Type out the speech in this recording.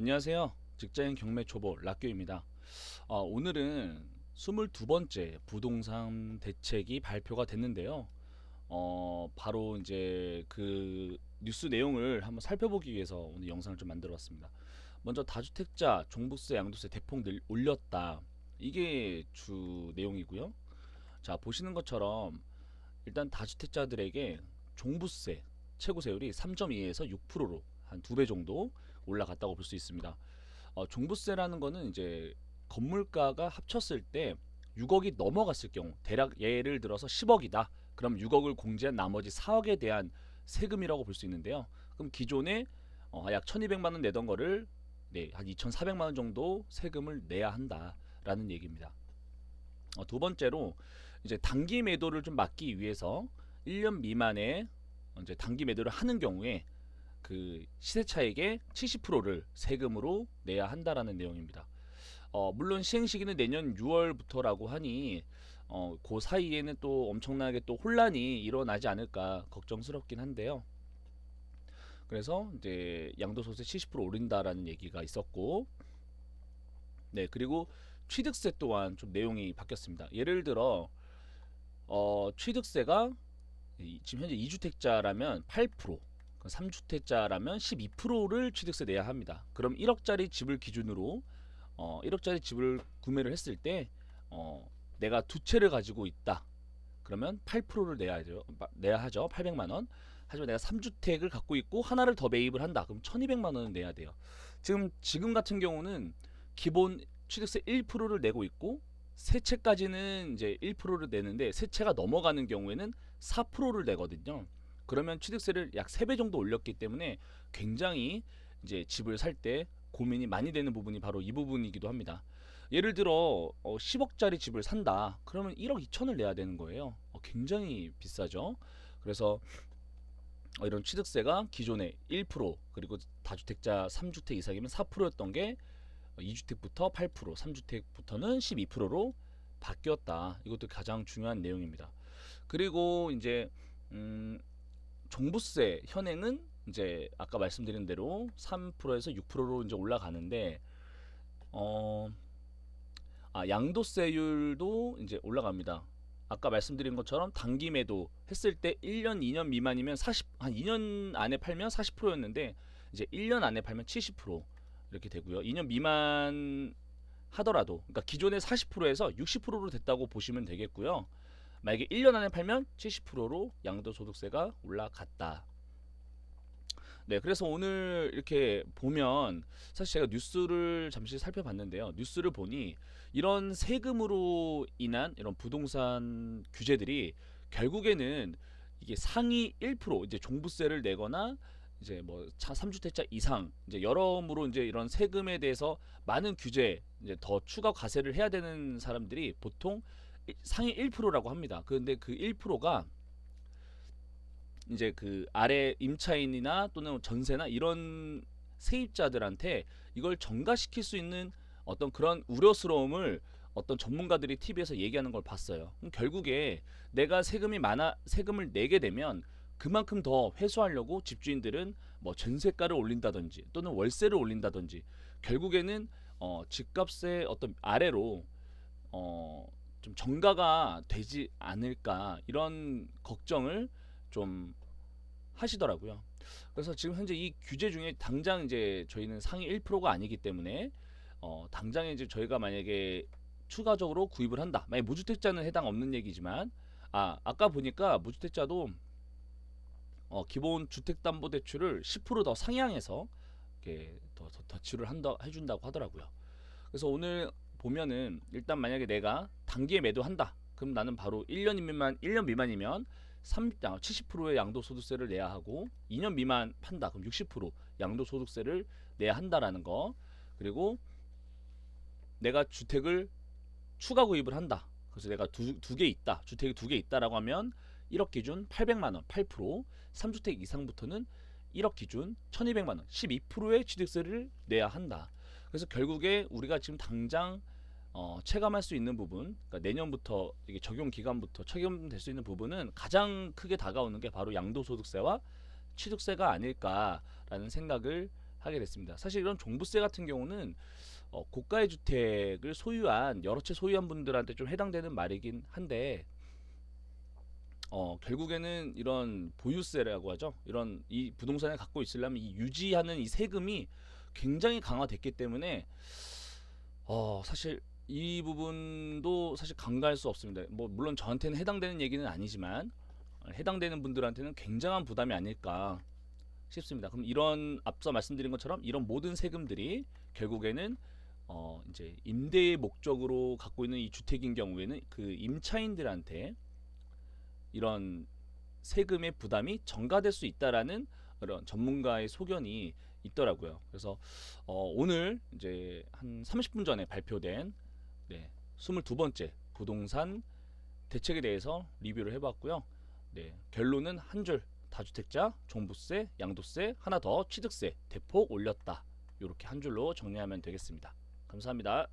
안녕하세요. 직장인 경매 초보 락교입니다. 어, 오늘은 22번째 부동산 대책이 발표가 됐는데요. 어, 바로 이제 그 뉴스 내용을 한번 살펴보기 위해서 오늘 영상을 좀 만들어 봤습니다. 먼저 다주택자 종부세 양도세 대폭 늘 올렸다. 이게 주 내용이고요. 자, 보시는 것처럼 일단 다주택자들에게 종부세 최고 세율이 3.2에서 6%로 한 두 배 정도 올라갔다고 볼 수 있습니다. 어, 종부세라는 거는 이제 건물가가 합쳤을 때 6억이 넘어갔을 경우 대략 예를 들어서 10억이다. 그럼 6억을 공제한 나머지 4억에 대한 세금이라고 볼 수 있는데요. 그럼 기존에 어, 약 1,200만 원 내던 거를 네, 한 2,400만 원 정도 세금을 내야 한다라는 얘기입니다. 어, 두 번째로 이제 단기 매도를 좀 막기 위해서 1년 미만의 이제 단기 매도를 하는 경우에 그 시세 차익의 70%를 세금으로 내야 한다라는 내용입니다. 어, 물론 시행 시기는 내년 6월부터라고 하니 어, 그 사이에는 또 엄청나게 또 혼란이 일어나지 않을까 걱정스럽긴 한데요. 그래서 이제 양도소득세 70% 오른다라는 얘기가 있었고, 네 그리고 취득세 또한 좀 내용이 바뀌었습니다. 예를 들어 어, 취득세가 이- 지금 현재 2주택자라면 8%, 3주택자라면 12%를 취득세 내야 합니다. 그럼 1억짜리 집을 기준으로 어, 1억짜리 집을 구매를 했을 때 어, 내가 두 채를 가지고 있다. 그러면 8%를 내야죠. 내야 하죠. 800만 원. 하지만 내가 3주택을 갖고 있고 하나를 더 매입을 한다. 그럼 1,200만 원을 내야 돼요. 지금 지금 같은 경우는 기본 취득세 1%를 내고 있고 세 채까지는 이제 1%를 내는데 세 채가 넘어가는 경우에는 4%를 내거든요. 그러면 취득세를 약 3배 정도 올렸기 때문에 굉장히 이제 집을 살 때 고민이 많이 되는 부분이 바로 이 부분이기도 합니다. 예를 들어 어, 10억짜리 집을 산다. 그러면 1억 2천을 내야 되는 거예요. 어, 굉장히 비싸죠. 그래서 어, 이런 취득세가 기존에 1% 그리고 다주택자 3주택 이상이면 4%였던 게 2주택부터 8%, 3주택부터는 12%로 바뀌었다. 이것도 가장 중요한 내용입니다. 그리고 이제 음, 종부세 현행은 이제 아까 말씀드린 대로 3%에서 6%로 이제 올라가는데 어, 아, 양도세율도 이제 올라갑니다. 아까 말씀드린 것처럼 단기 매도 했을 때 1년, 2년 미만이면 40, 한 2년 안에 팔면 40%였는데 이제 1년 안에 팔면 70% 이렇게 되고요. 2년 미만 하더라도 그러니까 기존의 40%에서 60%로 됐다고 보시면 되겠고요. 만약에 1년 안에 팔면 70%로 양도소득세가 올라갔다. 네, 그래서 오늘 이렇게 보면 사실 제가 뉴스를 잠시 살펴봤는데요. 뉴스를 보니 이런 세금으로 인한 이런 부동산 규제들이 결국에는 이게 상위 1% 이제 종부세를 내거나 이제 뭐 차 3주택자 이상 이제 여러모로 이제 이런 세금에 대해서 많은 규제 이제 더 추가 과세를 해야 되는 사람들이 보통 일- 상위 1%라고 합니다. 그런데 그 1%가 이제 그 아래 임차인이나 또는 전세나 이런 세입자들한테 이걸 전가시킬 수 있는 어떤 그런 우려스러움을 어떤 전문가들이 TV에서 얘기하는 걸 봤어요. 결국에 내가 세금이 많아 세금을 내게 되면 그만큼 더 회수하려고 집주인들은 뭐 전세가를 올린다든지 또는 월세를 올린다든지 결국에는 어 집값의 어떤 아래로 어 좀 정가가 되지 않을까 이런 걱정을 좀 하시더라고요. 그래서 지금 현재 이 규제 중에 당장 이제 저희는 상위 1%가 아니기 때문에 어 당장에 이제 저희가 만약에 추가적으로 구입을 한다. 만약 무주택자는 해당 없는 얘기지만 아 아까 보니까 무주택자도 어 기본 주택담보대출을 10%더 상향해서 이렇게 더, 더 대출을 한다 해준다고 하더라고요. 그래서 오늘 보면은 일단 만약에 내가 단기에 매도한다. 그럼 나는 바로 1년 미만 1년 미만이면 3, 70%의 양도소득세를 내야 하고 2년 미만 판다. 그럼 60% 양도소득세를 내야 한다라는 거. 그리고 내가 주택을 추가 구입을 한다. 그래서 내가 두 두 개 있다. 주택이 두 개 있다라고 하면 1억 기준 800만 원, 8%, 3주택 이상부터는 1억 기준 1200만 원, 12%의 취득세를 내야 한다. 그래서 결국에 우리가 지금 당장 어, 체감할 수 있는 부분, 그러니까 내년부터 이게 적용 기간부터 적용될 수 있는 부분은 가장 크게 다가오는 게 바로 양도소득세와 취득세가 아닐까라는 생각을 하게 됐습니다. 사실 이런 종부세 같은 경우는 어, 고가의 주택을 소유한 여러 채 소유한 분들한테 좀 해당되는 말이긴 한데 어, 결국에는 이런 보유세라고 하죠. 이런 이 부동산을 갖고 있으려면 이 유지하는 이 세금이 굉장히 강화됐기 때문에 어, 사실 이 부분도 사실 간과할 수 없습니다. 뭐 물론 저한테는 해당되는 얘기는 아니지만 어, 해당되는 분들한테는 굉장한 부담이 아닐까 싶습니다. 그럼 이런 앞서 말씀드린 것처럼 이런 모든 세금들이 결국에는 어 이제 임대의 목적으로 갖고 있는 이 주택인 경우에는 그 임차인들한테 이런 세금의 부담이 전가될 수 있다라는 그런 전문가의 소견이 있더라고요. 그래서 어 오늘 이제 한 30분 전에 발표된 네, 22번째 부동산 대책에 대해서 리뷰를 해봤고요. 네, 결론은 한 줄 다주택자 종부세, 양도세, 하나 더 취득세 대폭 올렸다. 이렇게 한 줄로 정리하면 되겠습니다. 감사합니다.